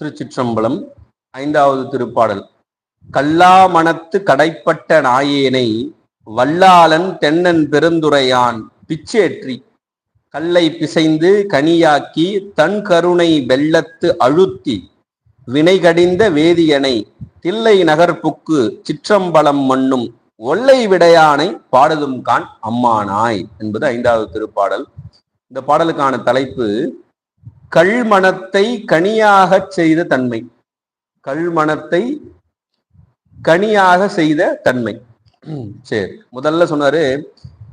திருச்சிற்றம்பலம் ஐந்தாவது திருப்பாடல். கல்லா மனத்து கடைப்பட்ட நாயேனை வல்லாளன் தென்னன் பெருந்துரையான் பிச்சேற்றி கல்லை பிசைந்து கனியாக்கி தன் கருணை வெள்ளத்து அழுத்தி வினைகடிந்த வேதியனை தில்லை நகர்ப்புக்கு சிற்றம்பலம் மண்ணும் ஒல்லை விடையானை பாடுதும் கான் அம்மானாய் என்பது ஐந்தாவது திருப்பாடல். இந்த பாடலுக்கான தலைப்பு கல்மணத்தை கனியாகச் செய்த தன்மை. கல்மணத்தை கனியாக செய்த தன்மை. சரி. முதல்ல சொன்னாரு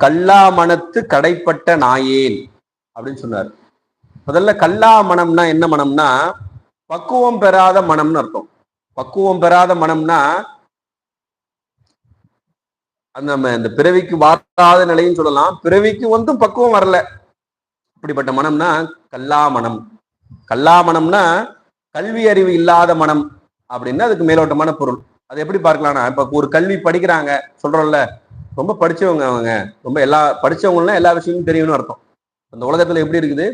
கல்லாமணத்து கடைப்பட்ட நாயேன் அப்படின்னு சொன்னார். முதல்ல கல்லா மனம்னா என்ன மனம்னா பக்குவம் பெறாத மனம்னு அர்த்தம். பக்குவம் பெறாத மனம்னா அந்த நம்ம இந்த பிறவிக்கு வாராத நிலையும் சொல்லலாம். பிறவிக்கு வந்தும் பக்குவம் வரல. அப்படிப்பட்ட மனம்னா கல்லா கல்லாமணம்னா கல்லா கல்வி அறிவு இல்லாத மனம் அப்படின்னா அதுக்கு மேலோட்டமான பொருள். அது எப்படி பார்க்கலாம்னா இப்ப ஒரு கல்வி படிக்கிறாங்க சொல்றோம்ல ரொம்ப படிச்சவங்க அவங்க. ரொம்ப எல்லா படிச்சவங்கன்னா எல்லா விஷயமும் தெரியும்னு அர்த்தம். அந்த உலகத்துல எப்படி இருக்குது?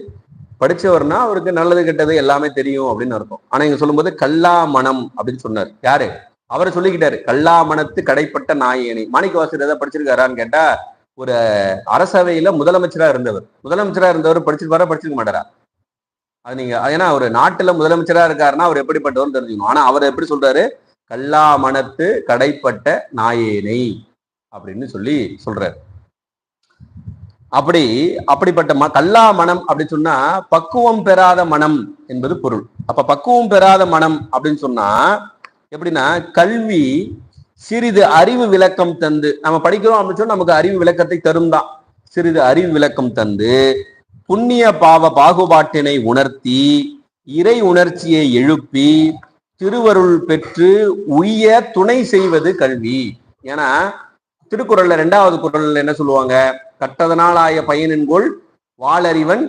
படிச்சவர்னா அவருக்கு நல்லது கெட்டது எல்லாமே தெரியும் அப்படின்னு அர்த்தம். ஆனா இங்க சொல்லும்போது கல்லா மனம் அப்படின்னு சொன்னார். யாரு? அவர் சொல்லிக்கிட்டாரு கல்லா மனத்து கடைப்பட்ட நாயேனி. மாணிக்க வாசர் ஏதாவது படிச்சிருக்காரான்னு கேட்டா ஒரு அரசவையில முதலமைச்சரா இருந்தவர். முதலமைச்சரா இருந்தவர் படிச்சிருப்பாரா படிச்சிருக்க மாட்டாரா? அது நீங்க ஏன்னா ஒரு நாட்டுல முதலமைச்சரா இருக்காருன்னா அவர் எப்படிப்பட்டவர்னு தெரிஞ்சுக்கணும். ஆனா அவர் எப்படி சொல்றாரு? கல்லா மனத்து கடைப்பட்ட நாயேனை அப்படின்னு சொல்லி சொல்றாரு. அப்படி அப்படிப்பட்ட ம கல்லா மனம் அப்படின்னு சொன்னா பக்குவம் பெறாத மனம் என்பது பொருள். அப்ப பக்குவம் பெறாத மனம் அப்படின்னு சொன்னா எப்படின்னா கல்வி சிறிது அறிவு விளக்கம் தந்து நம்ம படிக்கிறோம் அப்படின்னு சொன்னா நமக்கு அறிவு விளக்கத்தை தரும் தான் சிறிது அறிவு விளக்கம் தந்து புண்ணிய பாவ பாகுபாட்டினை உணர்த்தி இறை உணர்ச்சியை எழுப்பி திருவருள் பெற்று உய துணை செய்வது கல்வி. ஏன்னா திருக்குறள்ல ரெண்டாவது குரல்ல என்ன சொல்லுவாங்க? கட்டதனால் ஆய பயனின்கொள் வாளறிவன்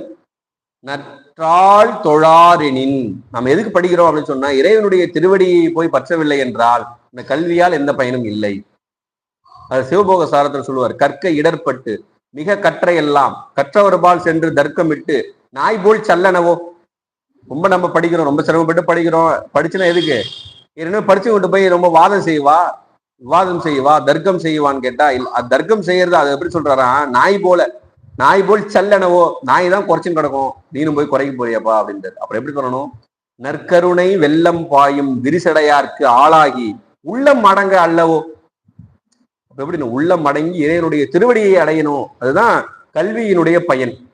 நற்றால் தொழாரெனின் நம்ம எதுக்கு படிக்கிறோம் அப்படின்னு சொன்னா இறைவனுடைய திருவடியை போய் பற்றவில்லை என்றால் இந்த கல்வியால் எந்த பயனும் இல்லை. அது சிவபோக சாரத்தில் சொல்லுவார் கற்க இடர்பட்டு. மிக கற்ற எல்லாம் கற்றவர்பால் சென்று தர்க்கமிட்டு நாய் போல் சல்லனவோ? ரொம்ப நம்ம படிக்கிறோம் ரொம்ப சிரமப்பட்டு படிக்கிறோம். படிச்சுனா எதுக்கு? ஏற்கனவே படிச்சு கொண்டு போய் ரொம்ப வாதம் செய்வா? விவாதம் செய்வா? தர்க்கம் செய்வான்னு கேட்டா இல்ல அது தர்க்கம் செய்யறது அது எப்படி சொல்றாரா? நாய் போல. நாய் போல் சல்லனவோ? நாய் தான் குறைச்சும் கிடக்கும். நீனும் போய் குறைக்க போறியாப்பா அப்படின்றது அப்புறம் எப்படி சொல்லணும்? நற்கருணை வெள்ளம் பாயும் விரிசடையார்க்கு ஆளாகி உள்ளம் அடங்க அல்லவோ? அப்ப எப்படி உள்ளம் அடங்கி இறைவனுடைய திருவடியை அடையணும்? அதுதான் கல்வியினுடைய பயன்.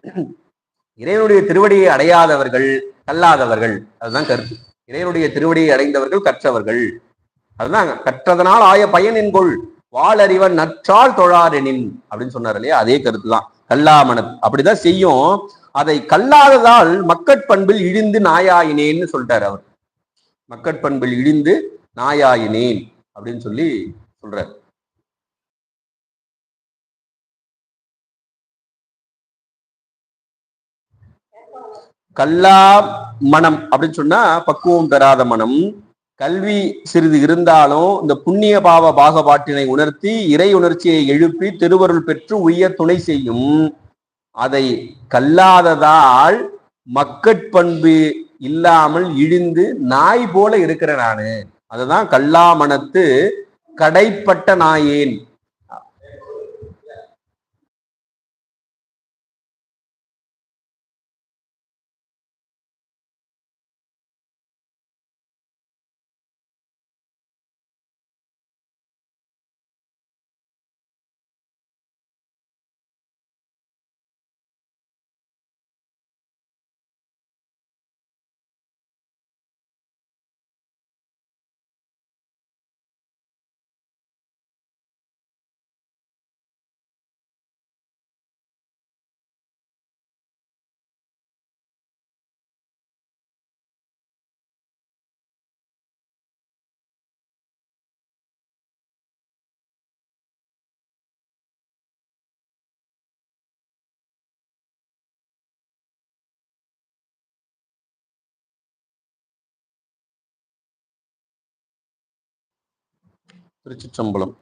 இறைவனுடைய திருவடியை அடையாதவர்கள் கல்லாதவர்கள். அதுதான் கருத்து. இறைவனுடைய திருவடியை அடைந்தவர்கள் கற்றவர்கள். அதுதான் கற்றதனால் ஆய பயன் என்கொள் வாளறிவன் நற்றால் தொழாரெனின். அப்படின்னு சொன்னார் இல்லையா? அதே கருத்து தான் கல்லாமனத் அப்படிதான் செய்யும். அதை கல்லாததால் மக்கட்பண்பில் இழிந்து நாயாயினேன்னு சொல்றாரு அவர். மக்கட்பண்பில் இழிந்து நாயாயினேன் அப்படின்னு சொல்லி சொல்றாரு. கல்லா மனம் அப்படின்னு சொன்னா பக்குவம் பெறாத மனம். கல்வி சிறிது இருந்தாலும் இந்த புண்ணிய பாவ பாகபாட்டினை உணர்த்தி இறை உணர்ச்சியை எழுப்பி திருவருள் பெற்று உய்ய துணை செய்யும். அதை கல்லாததால் மக்கட்பண்பு இல்லாமல் இழிந்து நாய் போல இருக்கிற நானு. அதுதான் கல்லா மனத்து கடைப்பட்ட நாயேன். திருச்சிற்றம்பலம்.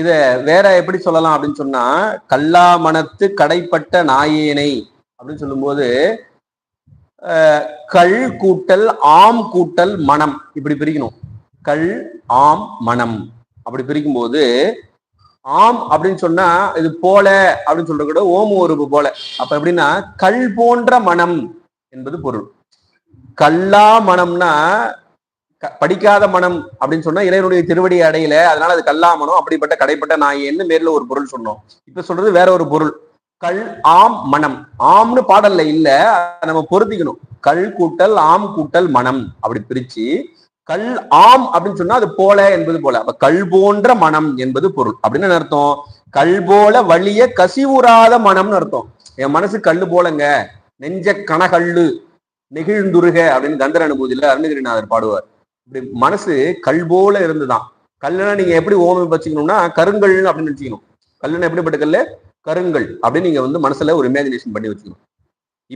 இத வேற எப்படி சொல்லலாம் அப்படின்னு சொன்னா கல்லா மனத்து கடைப்பட்ட நாயேனை அப்படின்னு சொல்லும்போது கல் கள் கூட்டல் ஆம் கூட்டல் மனம் இப்படி பிரிக்கணும். கள் ஆம் மனம் அப்படி பிரிக்கும் போது ஆம் அப்படின்னு சொன்னா இது போல அப்படின்னு சொல்ற கூட ஓம ஒரு போல. அப்ப எப்படின்னா கல் போன்ற மனம் என்பது பொருள். கல்லா மனம்னா க- படிக்காத மனம் அப்படின்னு சொன்னா இறைவனுடைய திருவடி அடையில அதனால அது கல்லா மனம் அப்படிப்பட்ட கடைப்பட்ட நாயன்னு மேல ஒரு பொருள் சொன்னோம். இப்ப சொல்றது வேற ஒரு பொருள். கல் ஆம் மனம் ஆம்னு பாடல்ல இல்ல அதை நம்ம பொருத்திக்கணும். கல் கூட்டல் ஆம் கூட்டல் மனம் அப்படி பிரிச்சு கல் ஆம் அப்படின்னு சொன்னா அது போல என்பது போல. அப்ப கல் போன்ற மனம் என்பது பொருள். அப்படின்னு அர்த்தம்? கல் போல வழிய கசிவுறாத மனம்னு அர்த்தம். என் மனசு கல் போலங்க. நெஞ்ச கனகல்லு நெகிழ்ந்துருக அப்படின்னு கந்தர அனுபூதியில அருணகிரிநாதர் பாடுவார். இப்படி மனசு கல் போல இருந்துதான். கல்லுனா நீங்க எப்படி ஓமம் வச்சுக்கணும்னா கருங்கல் அப்படின்னு வச்சுக்கணும். கல்லுனா எப்படிப்பட்ட கல்லு? கருங்கல் அப்படின்னு நீங்க வந்து மனசுல ஒரு இமேஜினேஷன் பண்ணி வச்சுக்கணும்.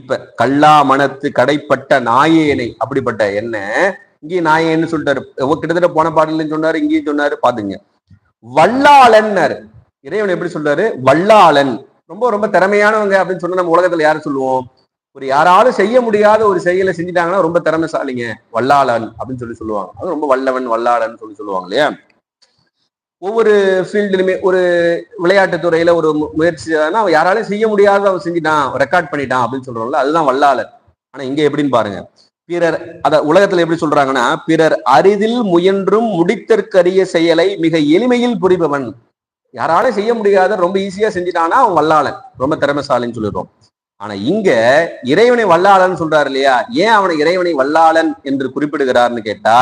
இப்ப கல்லா மனத்து கடைப்பட்ட நாயேனை அப்படிப்பட்ட என்ன இங்கேயும் நாயேன்னு சொல்லிட்டாரு. கிட்டத்தட்ட போன பாடலையும் சொன்னாரு இங்கேயும் சொன்னாரு பாத்துங்க. வல்லாளன்னாரு. இறைவன் எப்படி சொல்றாரு? வல்லாளன். ரொம்ப ரொம்ப திறமையானவங்க அப்படின்னு சொன்னா நம்ம உலகத்துல யாரு சொல்லுவோம்? ஒரு யாராலும் செய்ய முடியாத ஒரு செயலை செஞ்சுட்டாங்கன்னா ரொம்ப திறமைசாலிங்க. வல்லாளன் அப்படின்னு சொல்லி சொல்லுவாங்க. அது ரொம்ப வல்லவன் வல்லாளன் சொல்லி சொல்லுவாங்க இல்லையா? ஒவ்வொரு ஃபீல்டுலுமே ஒரு விளையாட்டு துறையில ஒரு முயற்சி அவன் யாராலையும் செய்ய முடியாத அவன் செஞ்சுட்டான் ரெக்கார்ட் பண்ணிட்டான் அப்படின்னு சொல்றோம்ல அதுதான் வல்லாளன். ஆனா இங்க எப்படின்னு பாருங்க. பிறர் அத உலகத்துல எப்படி சொல்றாங்கன்னா பிறர் அரிதில் முயன்றும் முடித்தற்கரிய செயலை மிக எளிமையில் புரிபவன். யாராலும் செய்ய முடியாத ரொம்ப ஈஸியா செஞ்சுட்டானா அவன் வல்லாளன். ரொம்ப திறமைசாலின்னு சொல்லிடுறோம். ஆனா இங்க இறைவனை வல்லாளன் சொல்றாரு இல்லையா? ஏன் அவனை இறைவனை வல்லாளன் என்று குறிப்பிடுகிறார்னு கேட்டா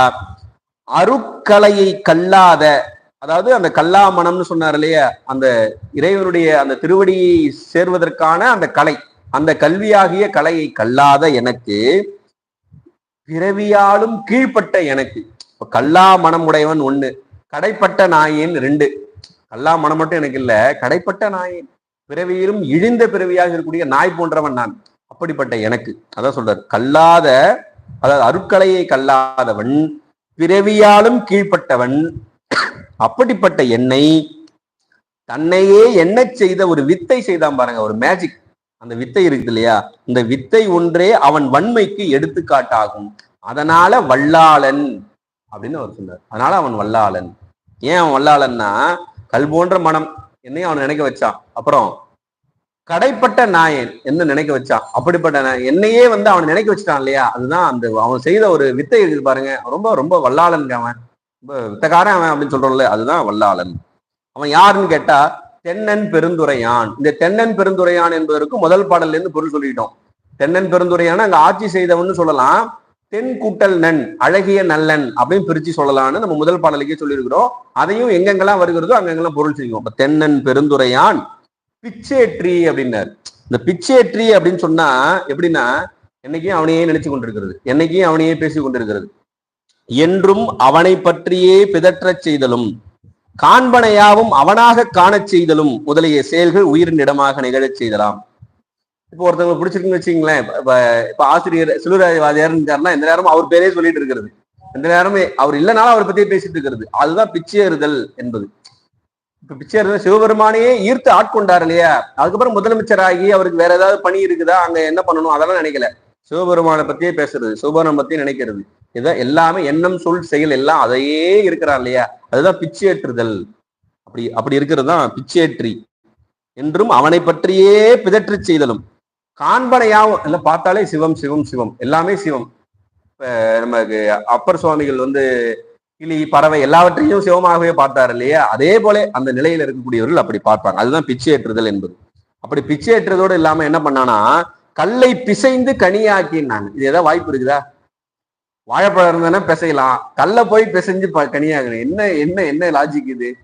அருக்கலையை கல்லாத அதாவது அந்த கல்லா மனம்னு சொன்னார் இல்லையா? அந்த இறைவனுடைய அந்த திருவடியை சேர்வதற்கான அந்த கலை அந்த கல்வியாகிய கலையை கல்லாத எனக்கு பிறவியாலும் கீழ்ப்பட்ட எனக்கு. இப்ப கல்லா மனம் உடையவன் ஒண்ணு கடைப்பட்ட நாயேன் ரெண்டு. கல்லா மனம் மட்டும் எனக்கு இல்ல கடைப்பட்ட நாயின். பிறவியிலும் இழிந்த பிறவியாக இருக்கக்கூடிய நாய் போன்றவன் நான். அப்படிப்பட்ட எனக்கு. அதான் சொல்றாரு. கல்லாத அதாவது அருட்கலையை கல்லாதவன் பிறவியாலும் கீழ்ப்பட்டவன் அப்படிப்பட்ட என்னை தன்னையே என்ன செய்த ஒரு வித்தை செய்தான் பாருங்க. ஒரு மேஜிக் அந்த வித்தை இருக்குது இல்லையா? இந்த வித்தை ஒன்றே அவன் வன்மைக்கு எடுத்துக்காட்டாகும். அதனால வல்லாளன் அப்படின்னு அவர் சொன்னார். அதனால அவன் வல்லாளன். ஏன் அவன் வல்லாளன்னா கல் போன்ற மனம். என்னையும் அவன் நினைக்க வச்சான். அப்புறம் கடைப்பட்ட நாயன் என்ன நினைக்க வச்சான். அப்படிப்பட்ட நா- என்னையே வந்து அவன் நினைக்க வச்சுட்டான் இல்லையா? அதுதான் அந்த அவன் செய்த ஒரு வித்தை இருக்குது பாருங்க. ரொம்ப ரொம்ப வல்லாளன் அவன். ரொம்ப வித்தக்காரன் அவன் அப்படின்னு சொல்றோம்ல அதுதான் வல்லாளன். அவன் யாருன்னு கேட்டா தென்னன் பெருந்துரையான். இந்த தென்னன் பெருந்துரையான் என்பதற்கு முதல் பாடல்ல இருந்து பொருள் சொல்லிட்டோம் தென்னன் பெருந்துரையான அங்க ஆட்சி செய்தவன்னு சொல்லலாம். தென் கூட்டல் நன் அழகிய நல்லன் அப்படின்னு பிரிச்சு சொல்லலாம்னு நம்ம முதல் பாடலுக்கே சொல்லியிருக்கிறோம். அதையும் எங்கெங்கெல்லாம் வருகிறதோ அங்கெங்கெல்லாம் பொருள் செய்யும் இப்ப தென்னன் பெருந்துரையான் பிச்சேற்றி அப்படின்னாரு. இந்த பிச்சேற்றி அப்படின்னு சொன்னா எப்படின்னா என்னைக்கும் அவனையே நினைச்சு கொண்டிருக்கிறது. என்னைக்கும் அவனையே பேசி கொண்டிருக்கிறது. என்றும் அவனை பற்றியே பிதற்றச் செய்தலும் காண்பனையாவும் அவனாக காணச் செய்தலும் முதலிய செயல்கள் உயிரின் இடமாக நிகழச் செய்தலாம். இப்போ ஒருத்தவங்க பிடிச்சிருக்குன்னு வச்சுங்களேன் இப்ப- இப்ப ஆசிரியர் சிலுராஜ்வாதியார் இருந்தாருன்னா இந்த நேரமும் அவர் பேரே சொல்லிட்டு இருக்கிறது. எந்த நேரமே அவர் இல்லைனாலும் அவரை பத்தியே பேசிட்டு இருக்கிறது. அதுதான் பிச்சேறுதல் என்பது. இப்ப பிச்சேறுதல் சிவபெருமானையே ஈர்த்து ஆட்கொண்டார் இல்லையா? அதுக்கப்புறம் முதலமைச்சராகி அவருக்கு வேற ஏதாவது பணி இருக்குதா? அங்க என்ன பண்ணணும்? அதெல்லாம் நினைக்கல. சிவபெருமானை பத்தியே பேசுறது சிவபெருமான் பத்தியே நினைக்கிறது. இதான் எல்லாமே எண்ணம் சொல் செயல் எல்லாம் அதையே இருக்கிறார் இல்லையா? அதுதான் பிச்சேற்றுதல் அப்படி அப்படி இருக்கிறது தான் பிச்சேற்றி என்றும் அவனை பற்றியே பிதற்றச் செய்தலும். காண்பனையாவும் எல்லாம் பார்த்தாலே சிவம் சிவம் சிவம். எல்லாமே சிவம். இப்போ நமக்கு அப்பர் சுவாமிகள் வந்து கிளி பறவை எல்லாவற்றையும் சிவமாகவே பார்த்தார் இல்லையா? அதே போல அந்த நிலையில இருக்கக்கூடியவர்கள் அப்படி பார்ப்பாங்க. அதுதான் பிச்சையேற்றுதல் என்பது. அப்படி பிச்சையேற்றதோடு இல்லாம என்ன பண்ணானா கல்லை பிசைந்து கனியாக்கினாங்க. இது ஏதாவது வாய்ப்பு இருக்குதா? வாழைப்பழம் இருந்ததுன்னா பிசையலாம்? கல்லை போய் பிசைஞ்சு ப- கனியாகணும் என்ன என்ன என்ன லாஜிக் இது?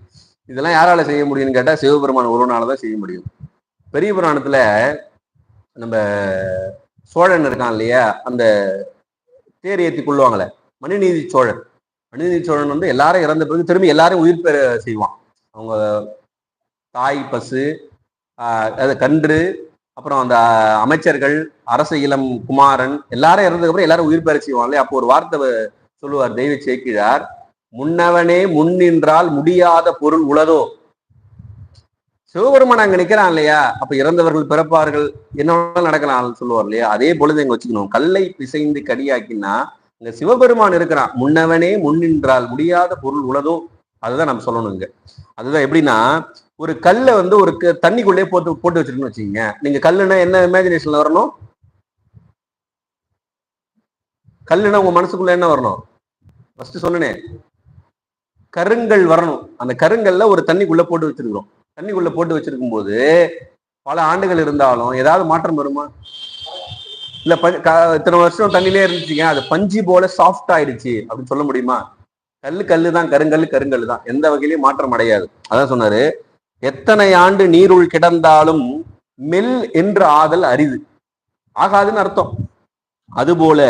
இதெல்லாம் யாரால செய்ய முடியும்னு கேட்டா சிவபெருமான் ஒருவனால தான் செய்ய முடியும். பெரிய புராணத்துல நம்ம சோழன் இருக்கான் இல்லையா? அந்த தேர் ஏற்றி கொள்ளுவாங்களே மனுநீதி சோழன். மனுநீதி சோழன் வந்து எல்லாரும் இறந்த பிறகு திரும்பி எல்லாரும் உயிர் பெற செய்வான். அவங்க தாய் பசு அது கன்று அப்புறம் அந்த அமைச்சர்கள் அரச இளம் குமாரன் எல்லாரும் இறந்ததுக்கப்புறம் எல்லாரும் உயிர் பெற செய்வான் இல்லையா? அப்போ ஒரு வார்த்தை சொல்லுவார் தெய்வ சேக்கிழார் முன்னவனே முன் நின்றால் முடியாத பொருள் உளதோ? சிவபெருமான் அங்க நிக்கிறான் இல்லையா? அப்ப இறந்தவர்கள் பிறப்பார்கள் என்ன நடக்கலாம் சொல்லுவார் இல்லையா? அதே பொழுது எங்க வச்சுக்கணும். கல்லை பிசைந்து கடியாக்கினா இங்க சிவபெருமான் இருக்கிறான். முன்னவனே முன்னின்றால் முடியாத பொருள் உளதோ? அதுதான் நம்ம சொல்லணும் இங்க. அதுதான் எப்படின்னா ஒரு கல்லை வந்து ஒரு க- தண்ணிக்குள்ளே போட்டு போட்டு வச்சிருக்கணும்னு வச்சுக்கோங்க. நீங்க கல்லுன்னா என்ன இமேஜினேஷன்ல வரணும்? கல்லுன்னா உங்க மனசுக்குள்ள என்ன வரணும்? ஃபர்ஸ்ட் சொன்னனே. கருங்கல் வரணும். அந்த கருங்கல்ல ஒரு தண்ணிக்குள்ள போட்டு வச்சிருக்கிறோம். தண்ணிக்குள்ள போட்டு வச்சிருக்கும் போது பல ஆண்டுகள் இருந்தாலும் ஏதாவது மாற்றம் வருமா? இல்ல ப- க- இத்தனை வருஷம் தண்ணிலே இருந்துச்சுங்க அது பஞ்சு போல சாஃப்ட் ஆயிடுச்சு அப்படின்னு சொல்ல முடியுமா? கல்லு கல்லு தான் கருங்கல் கருங்கல் தான். எந்த வகையிலையும் மாற்றம் அடையாது. அதான் சொன்னாரு. எத்தனை ஆண்டு நீருள் கிடந்தாலும் மெல் என்று ஆதல் அரிது. ஆகாதுன்னு அர்த்தம். அதுபோல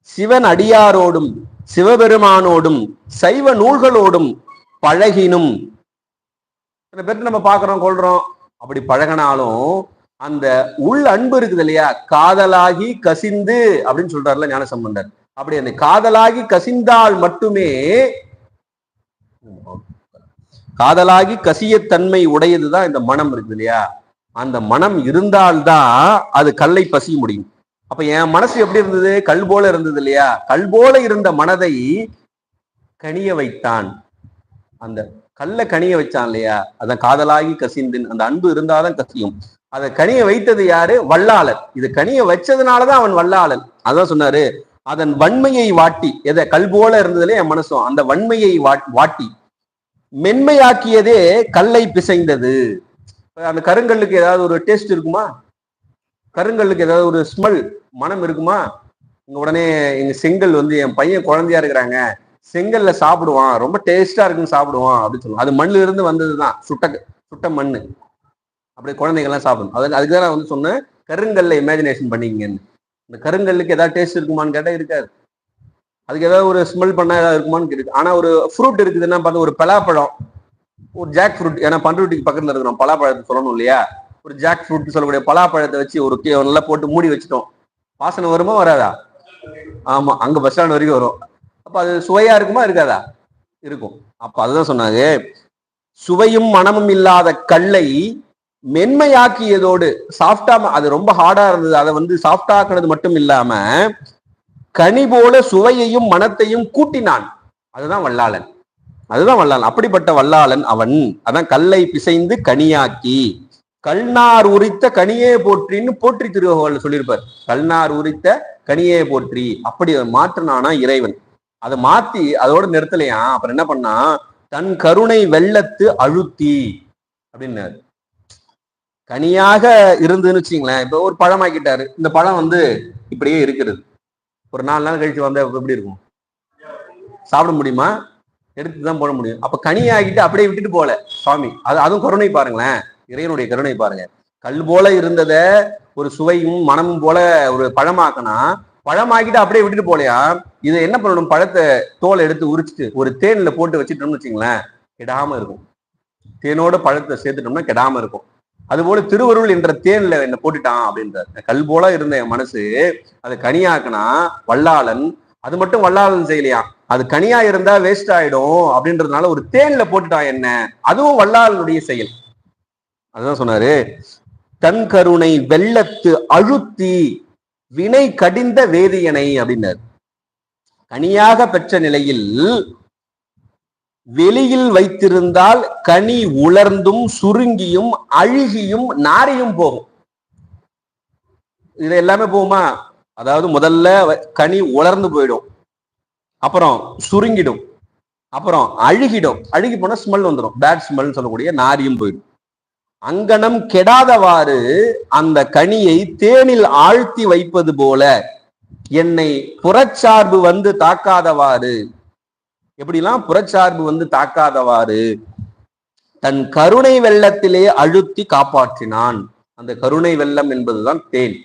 சிவன் அடியாரோடும் சிவபெருமானோடும் சைவ நூல்களோடும் பழகினும் சில பேர்ட்ட நம்ம பாக்குறோம் கொள்றோம் அப்படி பழகினாலும் அந்த உள் அன்பு இருக்குது இல்லையா? காதலாகி கசிந்து அப்படின்னு சொல்றாருல ஞானசம்பந்தர். அப்படி அந்த காதலாகி கசிந்தால் மட்டுமே காதலாகி தன்மை உடையதுதான் இந்த மனம் இருக்குது இல்லையா? அந்த மனம் இருந்தால்தான் அது கல்லை பசிய முடியும். அப்ப என் மனசு எப்படி இருந்தது? கல் போல இருந்தது இல்லையா? கல் போல இருந்த மனதை கனிய வைத்தான். அந்த கல்ல கனிய வச்சான் இல்லையா? அதான் காதலாகி கசிந்து அந்த அன்பு இருந்தாதான் கசியும். அதை கனிய வைத்தது யாரு? வல்லாளன் இது கனிய வச்சதுனாலதான் அவன் வல்லாளன். அதான் சொன்னாரு அதன் வன்மையை வாட்டி. எதை? கல் போல இருந்ததுல என் மனசும். அந்த வன்மையை வாட்- வாட்டி. மென்மையாக்கியதே கல்லை பிசைந்தது. அந்த கருங்கல்லுக்கு ஏதாவது ஒரு டேஸ்ட் இருக்குமா? கருங்கல்லுக்கு ஏதாவது ஒரு ஸ்மெல் மனம் இருக்குமா? உடனே எங்க செங்கல் வந்து என் பையன் குழந்தையா இருக்கிறாங்க. செங்கல்ல சாப்பிடுவான். ரொம்ப டேஸ்டா இருக்குன்னு சாப்பிடுவான் அப்படின்னு சொல்லுவான் அது மண்ணுல இருந்து வந்ததுதான். சுட்ட சுட்ட மண் அப்படி குழந்தைங்கள்லாம் சாப்பிடணும். அது அதுக்கு தான் நான் வந்து சொன்னேன். கருங்கல்ல இமேஜினேஷன் பண்ணிக்கங்கன்னு. இந்த கருங்கல்லுக்கு ஏதாவது டேஸ்ட் இருக்குமான்னு கேட்டால் இருக்காது. அதுக்கு ஏதாவது ஒரு ஸ்மெல் பண்ணால் ஏதாவது இருக்குமான்னு இருக்கு ஆனா ஒரு ஃப்ரூட் இருக்குதுன்னா பார்த்து ஒரு பலாப்பழம். ஒரு ஜாக் ஃப்ரூட் ஏன்னா பண்ருட்டிக்கு பக்கத்துல இருக்கிறோம். பலாப்பழத்தை சொல்லணும் இல்லையா? ஒரு ஜாக் ஃப்ரூட் சொல்லக்கூடிய பலாப்பழத்தை வச்சு ஒரு கே- நல்லா போட்டு மூடி வச்சுட்டோம். வாசனை வருமா வராதா? ஆமா. அங்க பஸ் ஸ்டாண்ட் வரைக்கும் வரும். அப்ப அது சுவையா இருக்குமா இருக்காதா? இருக்கும். அப்ப அதுதான் சொன்னாங்க. சுவையும் மனமும் இல்லாத கல்லை மென்மையாக்கியதோடு சாஃப்டா அது ரொம்ப ஹார்டா இருந்தது. அதை வந்து சாஃப்டா ஆக்குனது மட்டும் இல்லாம கனி போல சுவையையும் மனத்தையும் கூட்டினான். அதுதான் வல்லாளன். அதுதான் வல்லாளன். அப்படிப்பட்ட வல்லாளன் அவன். அதான் கல்லை பிசைந்து கனியாக்கி கல்நார் உரித்த கனியே போற்றின்னு போற்றி திருவள்ளுவர் சொல்லியிருப்பார். கல்நார் உரித்த கனியே போற்றி. அப்படி மாற்றினானா இறைவன். அதை மாத்தி அதோட நிறுத்தலையா? அப்புறம் என்ன பண்ணா? தன் கருணை வெள்ளத்து அழுத்தி அப்படின்னாரு. கனியாக இருந்துன்னு வச்சுங்களேன் இப்ப ஒரு பழமாக்கிட்டாரு இந்த பழம் வந்து இப்படியே இருக்கிறது. ஒரு நாலு நாள் கழிச்சு வந்தா எப்படி இருக்கும்? சாப்பிட முடியுமா? எடுத்து தான் போட முடியும். அப்ப கனி ஆகிட்டு அப்படியே விட்டுட்டு போல சுவாமி அது அதுவும் கருணை பாருங்களேன். இறைவனுடைய கருணை பாருங்க. கல் போல இருந்தத ஒரு சுவையும் மனமும் போல ஒரு பழமாக்கினா பழமாக்கிட்டு அப்படியே விட்டுட்டு போலையா இதை என்ன பண்ணணும்? பழத்தை தோலை எடுத்து உரிச்சிட்டு ஒரு தேனில் போட்டு வச்சுட்டோம்னு வச்சுங்களேன் கெடாம இருக்கும். தேனோட பழத்தை சேர்த்துட்டோம்னா கெடாம இருக்கும். அதுபோல திருவருள் என்ற தேன்ல என்ன போட்டுட்டான் அப்படின்றார். கல் போல இருந்த என் மனசு. அது கனியாக்குனா வல்லாளன். அது மட்டும் வல்லாளன் செய்யலையா? அது கனியா இருந்தா வேஸ்ட் ஆயிடும் அப்படின்றதுனால ஒரு தேன்ல போட்டுட்டான் என்ன? அதுவும் வல்லாளனுடைய செயல். அதுதான் சொன்னாரு தன் கருணை வெள்ளத்து அழுத்தி வினை கடிந்த வேதியனை அப்படின்னாரு. கனியாக பெற்ற நிலையில் வெளியில் வைத்திருந்தால் கனி உலர்ந்தும் சுருங்கியும் அழுகியும் நாரியும் போகும். இது எல்லாமே போகுமா? அதாவது முதல்ல கனி உலர்ந்து போயிடும். அப்புறம் சுருங்கிடும். அப்புறம் அழுகிடும். அழுகி போனா ஸ்மெல் வந்துடும். பேட் ஸ்மெல் சொல்லக்கூடிய நாரியும் போயிடும். அங்கனம் கெடாதவாறு அந்த கனியை தேனில் ஆழ்த்தி வைப்பது போல என்னை புறச்சார்பு வந்து தாக்காதவாறு. எப்படிலாம் புறச்சார்பு வந்து தாக்காதவாறு? தன் கருணை வெள்ளத்திலே அழுத்தி காப்பாற்றினான். அந்த கருணை வெள்ளம் என்பதுதான் தேன்.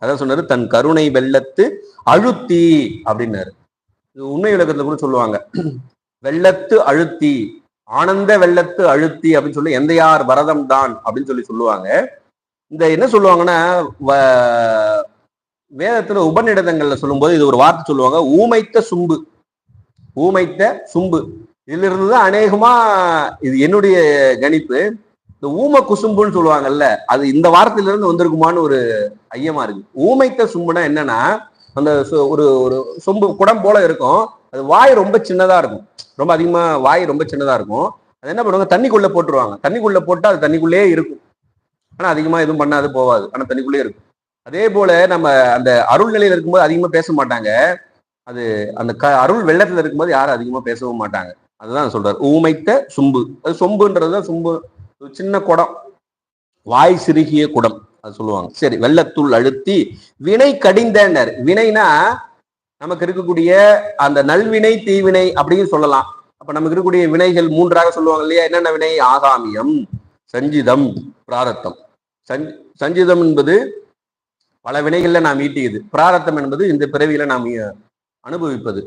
அதான் சொன்னாரு தன் கருணை வெள்ளத்து அழுத்தி அப்படின்னாரு. இது உண்மை விளக்கத்துல கூட சொல்லுவாங்க. வெள்ளத்து அழுத்தி ஆனந்த வெள்ளத்து அழுத்தி அப்படின்னு சொல்லி எந்தையார் வரதம் தான் அப்படின்னு சொல்லி சொல்லுவாங்க. இந்த என்ன சொல்லுவாங்கன்னா வ- வேதத்துல உபநிடதங்கள்ல சொல்லும்போது இது ஒரு வார்த்தை சொல்லுவாங்க ஊமைத்த சும்பு. ஊமைத்த சும்பு. இதுல இருந்து தான் அநேகமா இது என்னுடைய கணிப்பு. இந்த ஊம குசும்புன்னு சொல்லுவாங்கல்ல அது இந்த வாரத்துல இருந்து வந்திருக்குமான்னு ஒரு ஐயமா இருக்கு. ஊமைத்த சும்புனா என்னன்னா அந்த ஒரு ஒரு சொம்பு குடம் போல இருக்கும். அது வாய் ரொம்ப சின்னதா இருக்கும். ரொம்ப அதிகமா வாய் ரொம்ப சின்னதா இருக்கும். அது என்ன பண்ணுவாங்க? தண்ணிக்குள்ள போட்டுருவாங்க. தண்ணிக்குள்ள போட்டா அது தண்ணிக்குள்ளேயே இருக்கும். ஆனா அதிகமா எதுவும் பண்ணாது போவாது. ஆனா தண்ணிக்குள்ளேயே இருக்கும். அதே போல நம்ம அந்த அருள் நிலையில இருக்கும்போது அதிகமா பேச மாட்டாங்க. அது அந்த க அருள் வெள்ளத்துல இருக்கும்போது யாரும் அதிகமா பேசவும் மாட்டாங்க. அதுதான் சொல்றாரு. ஊமைத்த சும்பு. அது சொம்புன்றது தான் சொம்பு. ஒரு சின்ன குடம். வாய் சிறுகிய குடம். அது சொல்லுவாங்க. சரி வெள்ளத்துள் அழுத்தி வினை கடிந்தனர் வினைனா நமக்கு இருக்கக்கூடிய அந்த நல்வினை தீவினை அப்படின்னு சொல்லலாம். அப்ப நமக்கு இருக்கக்கூடிய வினைகள் மூன்றாக சொல்லுவாங்க இல்லையா? என்னென்ன வினை? ஆகாமியம் சஞ்சிதம் பிராரத்தம். சஞ்சிதம் என்பது பல வினைகள்ல நாம் ஈட்டியது. பிராரத்தம் என்பது இந்த பிறவியில நாம் அனுபவிப்பது.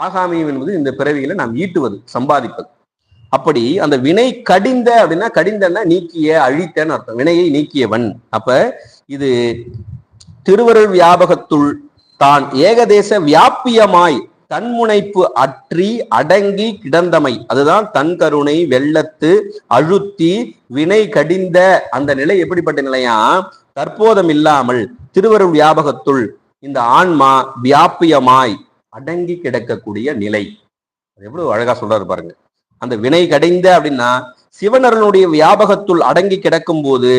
ஆகாமியம் என்பது இந்த பிறவியில நாம் ஈட்டுவது சம்பாதிப்பது. அப்படி அந்த வினை கடிந்த அப்படின்னா கடிந்தன்னா நீக்கிய அழித்தன்னு அர்த்தம். வினையை நீக்கியவன். அப்ப இது திருவருள் வியாபகத்துள் தான் ஏகதேச வியாபியமாய் தன்முனைப்பு அற்றி அடங்கி கிடந்தமை. அதுதான் தன் கருணை வெள்ளத்து அழுத்தி வினை கடிந்த அந்த நிலை எப்படிப்பட்ட நிலையா? தற்போதம் இல்லாமல் திருவருள் வியாபகத்துள் இந்த ஆன்மா வியாபியமாய் அடங்கி கிடக்கக்கூடிய நிலை. அது எவ்வளவு அழகா சொல்றாரு பாருங்க. அந்த வினை கடைந்த அப்படின்னா சிவனருளுடைய வியாபகத்துள் அடங்கி கிடக்கும் போது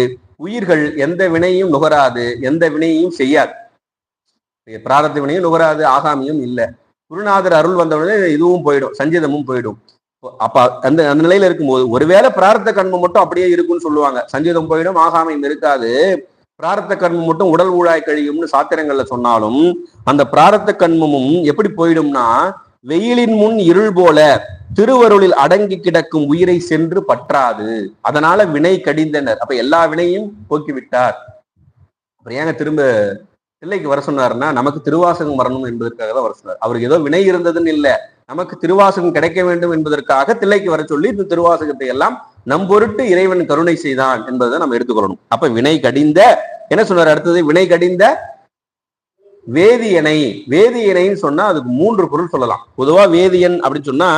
உயிர்கள் எந்த வினையும் நுகராது எந்த வினையும் செய்யாது. பிராரத்த வினையும் நுகராது ஆகாமியும் இல்லை. குருநாதர் அருள் வந்தவுடனே இதுவும் போயிடும் சஞ்சீதமும் போயிடும். அப்ப அந்த அந்த நிலையில இருக்கும்போது ஒருவேளை பிராரத்த கர்மம் மட்டும் அப்படியே இருக்கும்னு சொல்லுவாங்க. சஞ்சீதம் போயிடும் ஆகாமியும் இருக்காது. பிராரத்த கர்மம் மட்டும் உடல் ஊழாய் கழியும்னு சாத்திரங்கள்ல சொன்னாலும் அந்த பிராரத்த கண்மமும் எப்படி போயிடும்னா வெயிலின் முன் இருள் போல திருவருளில் அடங்கி கிடக்கும் உயிரை சென்று பற்றாது. அதனால வினை கடிந்தனர். அப்ப எல்லா வினையும் போக்கிவிட்டார். அப்புறம் ஏங்க திரும்ப தில்லைக்கு வர சொன்னார்னா நமக்கு திருவாசகம் வரணும் என்பதற்காக தான் வர சொன்னார். அவருக்கு ஏதோ வினை இருந்ததுன்னு இல்ல. நமக்கு திருவாசகம் கிடைக்க வேண்டும் என்பதற்காக தில்லைக்கு வர சொல்லி இந்த திருவாசகத்தை எல்லாம் நம் பொருட்டு இறைவன் கருணை செய்தான் என்பதை நம்ம எடுத்துக்கொள்ளணும். அப்ப வினை கடிந்த என்ன சொன்னார் அடுத்தது? வினை கடிந்த வேதியனை வேதியனைன்னு சொன்னா அதுக்கு மூன்று பொருள் சொல்லலாம். பொதுவா வேதியன் அப்படின்னு சொன்னா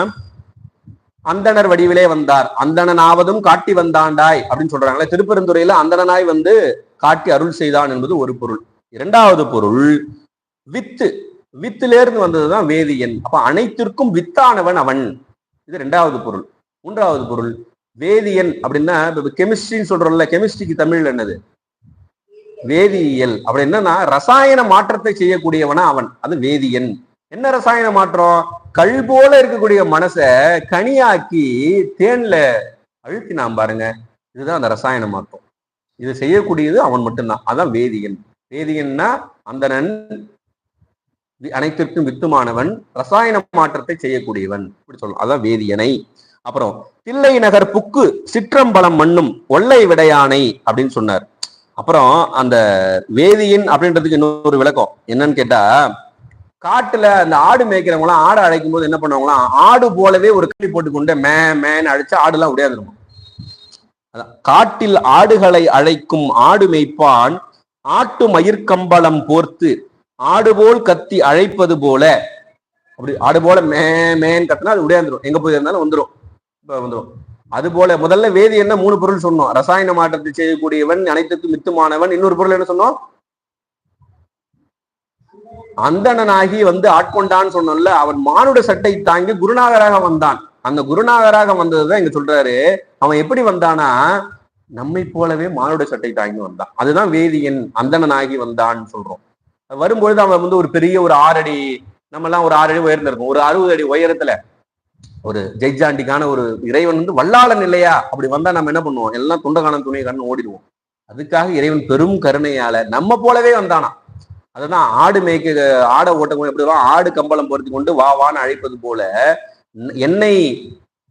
அந்தணர் வடிவிலே வந்தார். அந்தணனாவதும் காட்டி வந்தாண்டாய் அப்படின்னு சொல்றாங்களே திருப்பெருந்துறையில அந்தணனாய் வந்து காட்டி அருள் செய்தான் என்பது ஒரு பொருள். இரண்டாவது பொருள் வித்து. வித்திலிருந்து வந்ததுதான் வேதியன் அப்ப அனைத்திற்கும் வித்தானவன் அவன். இது ரெண்டாவது பொருள். மூன்றாவது பொருள் வேதியன் அப்படின்னா இப்ப கெமிஸ்ட்ரின்னு சொல்றோம்ல கெமிஸ்ட்ரிக்கு தமிழ் என்னது? வேதியியல். அப்படி என்னன்னா ரசாயன மாற்றத்தை செய்யக்கூடியவனா அவன். அது வேதியன் என்ன ரசாயன மாற்றம்? கல் போல இருக்கக்கூடிய மனசை கனியாக்கி தேன்ல அழுத்தினான் பாருங்க. இதுதான் அந்த ரசாயன மாற்றம். இது செய்யக்கூடியது அவன் மட்டும்தான். அதான் வேதியன் வேதியன்னா அந்தணன் அனைத்திற்கும் வித்துமானவன் ரசாயன மாற்றத்தை செய்யக்கூடியவன். இப்படி சொல்லணும் அதான் வேதியனை. அப்புறம் தில்லை நகர் புக்கு சிற்றம்பலம் மண்ணும் ஒல்லை விடையானை அப்படின்னு சொன்னார். அப்புறம் அந்த வேதியன் அப்படின்றதுக்கு இன்னொரு விளக்கம். என்னன்னு கேட்டா காட்டுல அந்த ஆடு மேய்க்கிறவங்களாம் ஆடு அழைக்கும் போது என்ன பண்ணுவாங்களாம் ஆடு போலவே ஒரு கிளி போட்டுக்கொண்டு மே மேன்னு அழைச்சு ஆடுலாம் உடையாதுருமா அதான் காட்டில் ஆடுகளை அழைக்கும் ஆடு மேய்ப்பான் ஆட்டு மயிர்கம்பளம் போர்த்து ஆடு போல் கத்தி அழைப்பது போல. அப்படி ஆடு போல மே மேன் கத்தினா அது உடையாந்துரும் எங்க போய் இருந்தாலும் வந்துடும் வந்துடும் அது போல முதல்ல வேதி என்ன? மூணு பொருள் சொன்னோம். ரசாயன மாற்றத்தை செய்யக்கூடியவன் அனைத்துக்கும் மித்துமானவன். இன்னொரு பொருள் என்ன சொன்னோம்? அந்தணனாகி வந்து ஆட்கொண்டான்னு சொன்னோம்ல அவன் மானுட சட்டை தாங்கி குருநாதராக வந்தான். அந்த குருநாதராக வந்ததுதான் இங்க சொல்றாரு. அவன் எப்படி வந்தானா? நம்மை போலவே மானுட சட்டை தாங்கி வந்தான் அதுதான் வேதியன் அந்தனனாகி வந்தான்னு சொல்றோம். வரும்பொழுது அவன் வந்து ஒரு பெரிய ஒரு ஆறடி நம்ம எல்லாம் ஒரு ஆறு அடி உயர்ந்திருக்கும். ஒரு அறுபது அடி உயரத்துல ஒரு ஜெய்ஜாண்டிக்கான ஒரு இறைவன் வந்து வல்லாளன் இல்லையா? அப்படி வந்தா நம்ம என்ன பண்ணுவோம்? எல்லாம் துண்டகான துணை கண்ணு ஓடிடுவோம் அதுக்காக இறைவன் பெரும் கருணையால நம்ம போலவே வந்தானா அதுதான் ஆடு மேய்க்க ஆடை ஓட்டக்கூடிய எப்படி ஆடு கம்பளம் பொருத்தி கொண்டு வா வான்னு அழைப்பது போல என்னை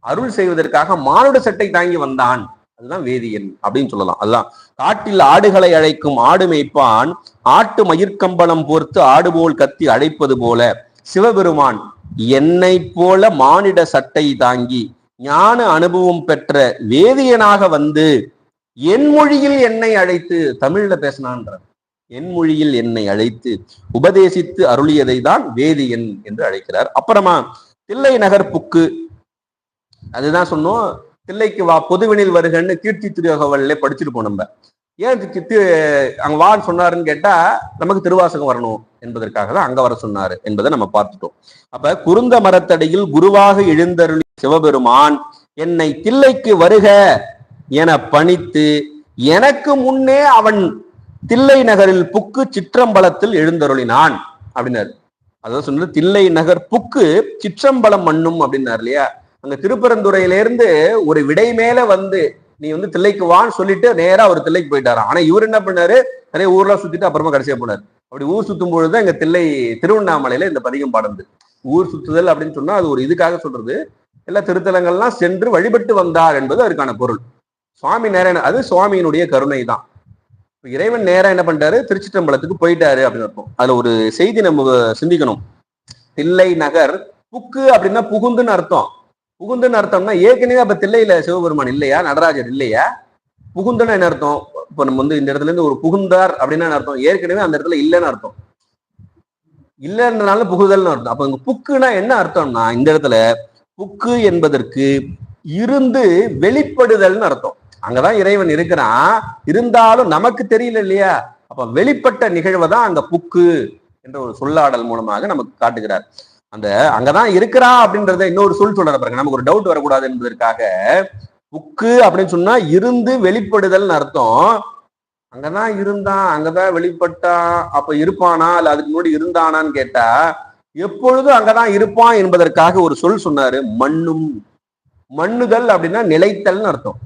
அருள் செய்வதற்காக மானுட சட்டை தாங்கி வந்தான். அதுதான் வேதியன் அப்படின்னு சொல்லலாம். அதுதான். காட்டில் ஆடுகளை அழைக்கும் ஆடு மேய்ப்பான் ஆட்டு மயிர்கம்பளம் போர்த்து ஆடு போல் கத்தி அழைப்பது போல சிவபெருமான் என்னை போல மானிட சட்டை தாங்கி ஞான அனுபவம் பெற்ற வேதியனாக வந்து என் மொழியில் என்னை அழைத்து தமிழ்ல பேசினான்ற என் மொழியில் என்னை அழைத்து உபதேசித்து அருளியதை தான் வேதியன் என்று அழைக்கிறார். அப்புறமா தில்லை நகர் புக்கு அதுதான் சொன்னோம் தில்லைக்கு வா பொதுவெளியில் வருகன்னு கீர்த்தி திருவகவல்ல படிச்சிருப்போம் நம்ம. ஏன் அங்க வான்னு சொன்னாருன்னு கேட்டா நமக்கு திருவாசகம் வரணும் என்பதற்காக தான் அங்க வர சொன்னாரு என்பதை நம்ம பார்த்துட்டோம். அப்ப குருந்த மரத்தடியில் குருவாக எழுந்தருளி சிவபெருமான் என்னை தில்லைக்கு வருக என பணித்து எனக்கு முன்னே அவன் தில்லை நகரில் புக்கு சிற்றம்பலத்தில் எழுந்தருளினான் அப்படின்னாரு. அதான் சொன்னது தில்லை நகர் புக்கு சிற்றம்பலம் மண்ணும் அப்படின்னாரு இல்லையா? அங்க திருப்பரந்துறையிலிருந்து ஒரு விடை மேல வந்து நீ வந்து தில்லைக்கு வான்னு சொல்லிட்டு நேரா ஒரு தில்லைக்கு போயிட்டாராம். ஆனா இவர் என்ன பண்ணாரு? நிறைய ஊர்லாம் சுத்திட்டு அப்புறமா கடைசியா போனார். அப்படி ஊர் சுத்தும் பொழுதுதான் எங்க தில்லை திருவண்ணாமலையில இந்த பதிகம் பாடுது ஊர் சுத்துதல் அப்படின்னு சொன்னா அது ஒரு இதுக்காக சொல்றது. எல்லா திருத்தலங்கள்லாம் சென்று வழிபட்டு வந்தார் என்பது அதற்கான பொருள். சுவாமி நேரம் அது சுவாமியினுடைய கருணை தான் இறைவன் நேரம் என்ன பண்ணிட்டாரு? திருச்சிற்றம்பலத்துக்கு போயிட்டாரு அப்படின்னு அர்த்தம். அதுல ஒரு செய்தி நம்ம சிந்திக்கணும். தில்லை நகர் புக்கு அப்படின்னா புகுந்துன்னு அர்த்தம். புகுந்துன்னு அர்த்தம்னா ஏற்கனவே அப்ப தில்லையில சிவபெருமான் இல்லையா? நடராஜர் இல்லையா? புகுந்துன்னு என்ன அர்த்தம்? இப்ப நம்ம வந்து இந்த இடத்துல இருந்து ஒரு புகுந்தார் அப்படின்னா அர்த்தம்? ஏற்கனவே அந்த இடத்துல இல்லைன்னு அர்த்தம். இல்லைன்றனால புகுதல்னு அர்த்தம். அப்ப இங்க புக்குனா என்ன அர்த்தம்னா இந்த இடத்துல புக்கு என்பதற்கு இருந்து வெளிப்படுதல்னு அர்த்தம். அங்கதான் இறைவன் இருக்கிறான். இருந்தாலும் நமக்கு தெரியல இல்லையா? அப்ப வெளிப்பட்ட நிகழ்வை தான் அங்க புக்கு என்ற ஒரு சொல்லாடல் மூலமாக நமக்கு காட்டுகிறார். அந்த அங்கதான் இருக்கிறா அப்படின்றத இன்னொரு சொல் சொல்ற பாருங்க. நமக்கு ஒரு டவுட் வரக்கூடாது என்பதற்காக புக்கு அப்படின்னு சொன்னா இருந்து வெளிப்படுதல்னு அர்த்தம். அங்கதான் இருந்தான் அங்கதான் வெளிப்பட்டான் அப்ப இருப்பானா? இல்ல அதுக்கு முன்னாடி இருந்தானான்னு கேட்டா எப்பொழுதும் அங்கதான் இருப்பான் என்பதற்காக ஒரு சொல் சொன்னாரு மண்ணும். மண்ணுதல் அப்படின்னா நிலைத்தல்னு அர்த்தம்.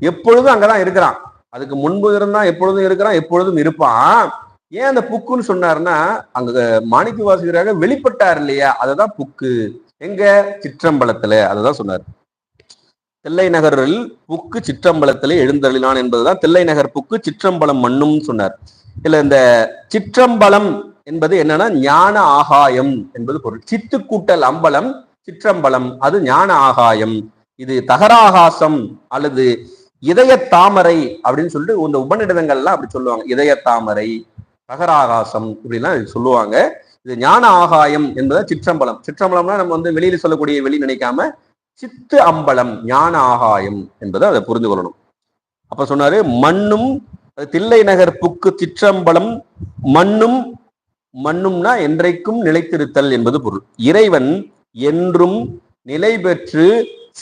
எப்பொழுதும் அங்கதான் இருக்கிறான். அதுக்கு முன்பு இருந்தான் எப்பொழுதும் இருக்கிறான் எப்பொழுதும் இருப்பான். ஏன் அந்த புக்குன்னு சொன்னாருன்னா அங்க மாணிக்க வாசகராக வெளிப்பட்டார் இல்லையா? அததான் புக்கு. எங்க? சிற்றம்பலத்துல. அததான் சொன்னார். தில்லை நகரில் புக்கு சிற்றம்பலத்துல எழுந்தருளினான் என்பதுதான் தில்லை நகர் புக்கு சிற்றம்பலம் மண்ணும் சொன்னார். இல்ல இந்த சிற்றம்பலம் என்பது என்னன்னா ஞான ஆகாயம் என்பது பொருள். சித்துக்கூட்டல் அம்பலம் சிற்றம்பலம் அது ஞான ஆகாயம். இது தகராகாசம் அல்லது இதய தாமரை அப்படின்னு சொல்லிட்டு இந்த உபநிடதங்கள்லாம் அப்படி சொல்லுவாங்க. இதய தாமரை தகராகாசம் இப்படிலாம் சொல்லுவாங்க. இது ஞான ஆகாயம் என்பது சிற்றம்பலம். சிற்றம்பலம்னா நம்ம வந்து வெளியில சொல்லக்கூடிய வெளி நினைக்காம சித்து அம்பலம் ஞான ஆகாயம் என்பதை அதை புரிந்து கொள்ளணும். அப்ப சொன்னாரு மண்ணும் தில்லை நகர் புக்கு சிற்றம்பலம் மண்ணும் மண்ணும்னா என்றைக்கும் நிலைத்திருத்தல் என்பது பொருள். இறைவன் என்றும் நிலை பெற்று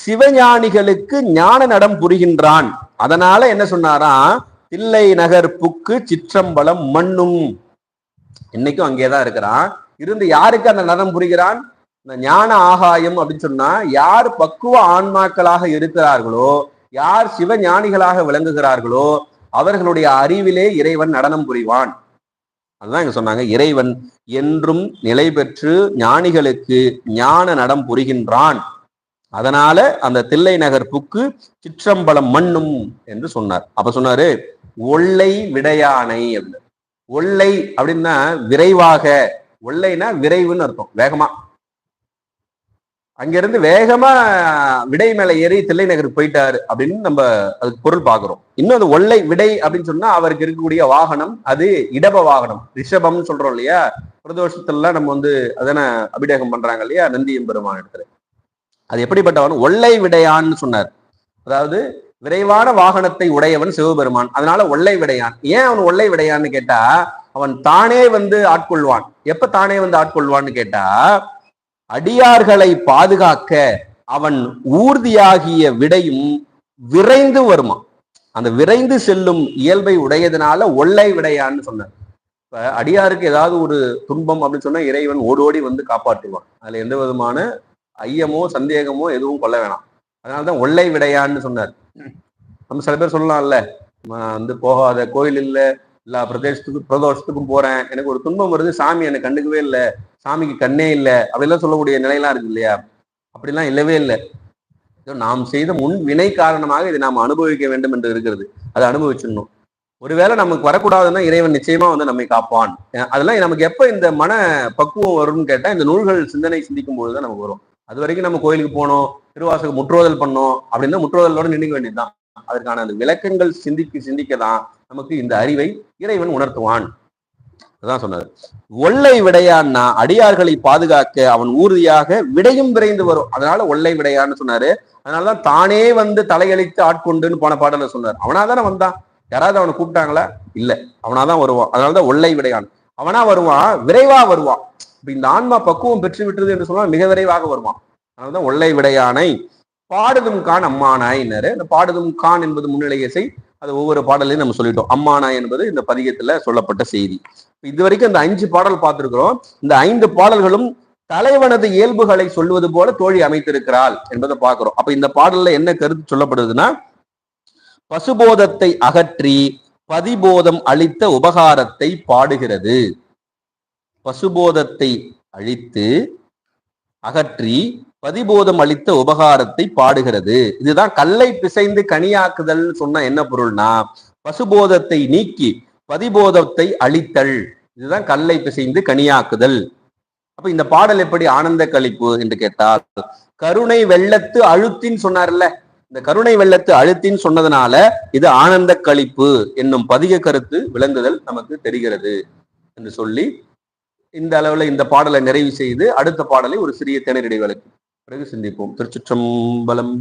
சிவஞானிகளுக்கு ஞான நடம் புரிகின்றான். அதனால என்ன சொன்னாரா தில்லை நகர் புக்கு சிற்றம்பலம் மண்ணும். இன்னைக்கும் அங்கேதான் இருக்கிறான். இருந்து யாருக்கு அந்த நடம் புரிகிறான்? இந்த ஞான ஆகாயம் அப்படின்னு சொன்னா யார் பக்குவ ஆன்மாக்களாக இருக்கிறார்களோ யார் சிவஞானிகளாக விளங்குகிறார்களோ அவர்களுடைய அறிவிலே இறைவன் நடனம் புரிவான். அதுதான் இங்க சொன்னாங்க. இறைவன் என்றும் நிலை பெற்று ஞானிகளுக்கு ஞான நடம் புரிகின்றான். அதனால அந்த தில்லை நகர் புக்கு சிற்றம்பலம் மண்ணும் என்று சொன்னார். அப்ப சொன்னாரு ஒல்லை விடையானை அப்படின்னு. ஒல்லை அப்படின்னா விரைவாக. ஒல்லைனா விரைவுன்னு அர்த்தம் வேகமா. அங்கிருந்து வேகமா விடை மேல ஏறி தில்லை நகருக்கு போயிட்டாரு அப்படின்னு நம்ம அதுக்கு பொருள் பாக்குறோம் இன்னும் அது ஒல்லை விடை அப்படின்னு சொன்னா அவருக்கு இருக்கக்கூடிய வாகனம் அது இடப வாகனம் ரிஷபம்னு சொல்றோம் இல்லையா? பிரதோஷத்துலாம் நம்ம வந்து அதான அபிடேகம் பண்றாங்க இல்லையா? நந்தியம் பெருமான் இடத்துல அது எப்படிப்பட்டவன்? ஒல்லை விடையான்னு சொன்னார். அதாவது விரைவான வாகனத்தை உடையவன் சிவபெருமான். அதனால ஒல்லை விடையான். ஏன் அவன் ஒல்லை விடையான்னு கேட்டா அவன் தானே வந்து ஆட்கொள்வான். எப்ப தானே வந்து ஆட்கொள்வான்னு கேட்டா அடியார்களை பாதுகாக்க அவன் ஊர்தியாகிய விடையும் விரைந்து வருமா அந்த விரைந்து செல்லும் இயல்பை உடையதுனால ஒல்லை விடையான்னு சொன்னார். இப்ப அடியாருக்கு ஏதாவது ஒரு துன்பம் அப்படின்னு சொன்னா இறைவன் ஓடோடி வந்து காப்பாற்றுவான். அதுல எந்த விதமான ஐயமோ சந்தேகமோ எதுவும் கொள்ள வேணாம். அதனாலதான் ஒல்லை விடையான்னு சொன்னார். நம்ம சில பேர் சொல்லலாம்ல. நான் வந்து போகாத கோயில் இல்ல. எல்லா பிரதேசத்துக்கு பிரதோஷத்துக்கும் போறேன். எனக்கு ஒரு துன்பம் வருது. சாமி என்னை கண்டுக்கவே இல்லை. சாமிக்கு கண்ணே இல்லை. அப்படிலாம் சொல்லக்கூடிய நிலையெல்லாம் இருக்கு இல்லையா? அப்படிலாம் இல்லவே இல்லை. நாம் செய்த முன் வினை காரணமாக இதை நாம் அனுபவிக்க வேண்டும் என்று இருக்கிறது. அதை அனுபவிச்சிடணும். ஒருவேளை நமக்கு வரக்கூடாதுன்னா இறைவன் நிச்சயமா வந்து நம்மை காப்பான். அதெல்லாம் நமக்கு எப்ப இந்த மன பக்குவம் வரும்னு கேட்டா இந்த நூல்கள் சிந்தனை சிந்திக்கும் போதுதான் நமக்கு வரும். அது வரைக்கும் நம்ம கோயிலுக்கு போனோம் திருவாசக முற்றுவதல் பண்ணோம் அப்படின்னா முற்றுவதலோட நின்றுக்க வேண்டியதுதான். அதற்கான அந்த விளக்கங்கள் சிந்திக்க சிந்திக்க தான் நமக்கு இந்த அறிவை இறைவன் உணர்த்துவான். அதான் சொன்னார். ஒல்லை விடையான்னா அடியார்களை பாதுகாக்க அவன் ஊர்தியாக விடையும் விரைந்து வரும். அதனால ஒல்லை விடையான்னு சொன்னாரு. அதனாலதான் தானே வந்து தலையளித்து ஆட்கொண்டுன்னு போன பாடல சொன்னார். அவனாதானே வந்தான். யாராவது அவனை கூப்பிட்டாங்களா? இல்ல. அவனாதான் வருவான். அதனாலதான் ஒல்லை விடையான். அவனா வருவான் விரைவா வருவான். இப்ப இந்த ஆன்மா பக்குவம் பெற்று விட்டது என்று சொன்னால் மிக விரைவாக வருமா அதனால்தான் ஒல்லை விடையானை பாடுதும் கான் அம்மானாயின்னாரு இந்த பாடுதும் கான் என்பது முன்னிலை இசை அது ஒவ்வொரு பாடலையும் நம்ம சொல்லிட்டோம். அம்மானாய் என்பது இந்த பதிகத்துல சொல்லப்பட்ட செய்தி. இது வரைக்கும் இந்த அஞ்சு பாடல் பார்த்திருக்கிறோம். இந்த ஐந்து பாடல்களும் தலைவனது இயல்புகளை சொல்வது போல தோழி அமைத்திருக்கிறாள் என்பதை பார்க்கிறோம். அப்ப இந்த பாடல்ல என்ன கருத்து சொல்லப்படுதுன்னா பசுபோதத்தை அகற்றி பதிபோதம் அளித்த உபகாரத்தை பாடுகிறது. பசுபோதத்தை அழித்து அகற்றி பதிபோதம் அளித்த உபகாரத்தை பாடுகிறது. இதுதான் கல்லை பிசைந்து கனியாக்குதல் சொன்ன என்ன பொருள்னா பசுபோதத்தை நீக்கி பதிபோதத்தை அழித்தல். இதுதான் கல்லை பிசைந்து கனியாக்குதல். அப்ப இந்த பாடல் எப்படி ஆனந்த கழிப்பு என்று கேட்டால் கருணை வெள்ளத்து அழுத்தின்னு சொன்னார்ல. இந்த கருணை வெள்ளத்து அழுத்தின்னு சொன்னதுனால இது ஆனந்த கழிப்பு என்னும் பதிக கருத்து விளங்குதல் நமக்கு தெரிகிறது என்று சொல்லி இந்த அளவில் இந்த பாடலை நிறைவு செய்து அடுத்த பாடலை ஒரு சிறிய திணறிடை விளக்கு பிறகு சிந்திப்போம். திருச்சிற்றம்பலம்.